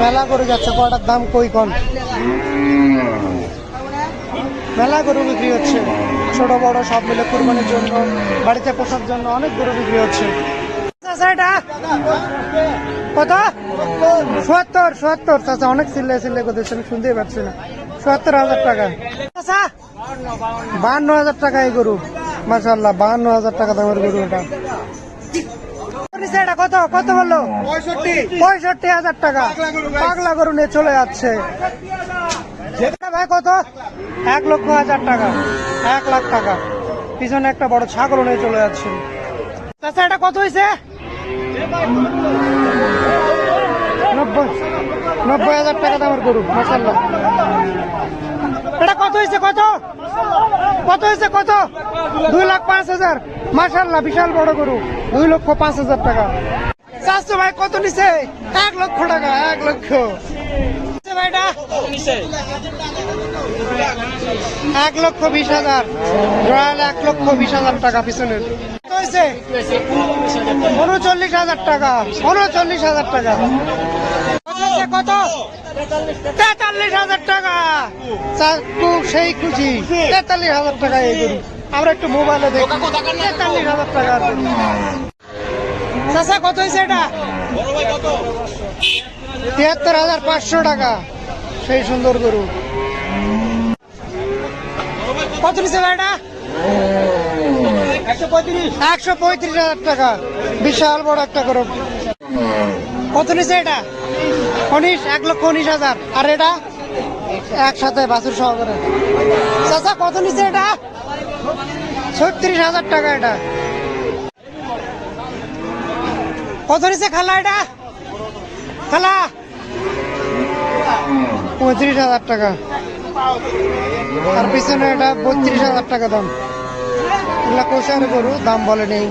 মেলা গরু যাচ্ছে কটার দাম কই কম? মেলা গরু বিক্রি হচ্ছে। ছোট, বড়, সব মিলে কুরবানির জন্য, বাড়িতে পোষার জন্য অনেক গরু বিক্রি হচ্ছে। কত? চুয়াত্তর চুয়াত্তর চাচা, অনেক সিল্লে সিল্লে করতেছে আমি শুনতেই পাচ্ছি না। চুয়াত্তর হাজার টাকা। চাচা বাহান্ন হাজার টাকা এই গরু। মাসাল্লাহ বাহান্ন হাজার টাকা দামের গরু এটা। এটা কত? কত বলল? পঁয়ষট্টি। হাজার টাকা। পাগলা গরু নিয়ে চলে যাচ্ছে। ভাই কত? এক লক্ষ হাজার টাকা। এক লাখ টাকা। পিছনে একটা বড় ছাগল নিয়ে চলে যাচ্ছে। চাচা এটা কত হয়েছে নব্বই। নব্বই হাজার টাকা দামের গরু মাসাল্লাহ এটা কত হয়েছে কত? কত হয়েছে কত? দুই পাঁচ হাজার। মাসাল্লাহ বিশাল বড় গরু। দুই লক্ষ পাঁচ হাজার টাকা। চারশো ভাই, কত নিছে? এক লক্ষ টাকা, এক লক্ষ। এক লক্ষ বিশ হাজার। রয়্যাল এক লক্ষ বিশ হাজার টাকা পিছনের। হয়েছে? উনচল্লিশ হাজার টাকা, উনচল্লিশ হাজার টাকা। কত কত? তেতাল্লিশ হাজার টাকা। সেই খুশি। তেতাল্লিশ হাজার টাকা এই গরু। আমরা একটু মোবাইলে দেখি। তেতাল্লিশ হাজার টাকা চাষা কত হয়েছে এটা? তিয়াত্তর হাজার পাঁচশো টাকা। সেই সুন্দর গরু। কত নিচ্ছে ভাই এটা? একশো পঁয়ত্রিশ। হাজার টাকা। বিশাল বড় একটা গরু। কত নিচ্ছে এটা? উনিশ, এক লক্ষ উনিশ হাজার। আর এটা একসাথে বাছুর সহকারে। চাচা, কত নিচ্ছে এটা? ছত্রিশ হাজার টাকা এটা। কত নিচ্ছে খালা এটা? খালা? পঁয়ত্রিশ হাজার টাকা। আর পিছনে এটা বত্রিশ হাজার টাকা দাম। এগুলা কোষার গরু, দাম বলে নেই।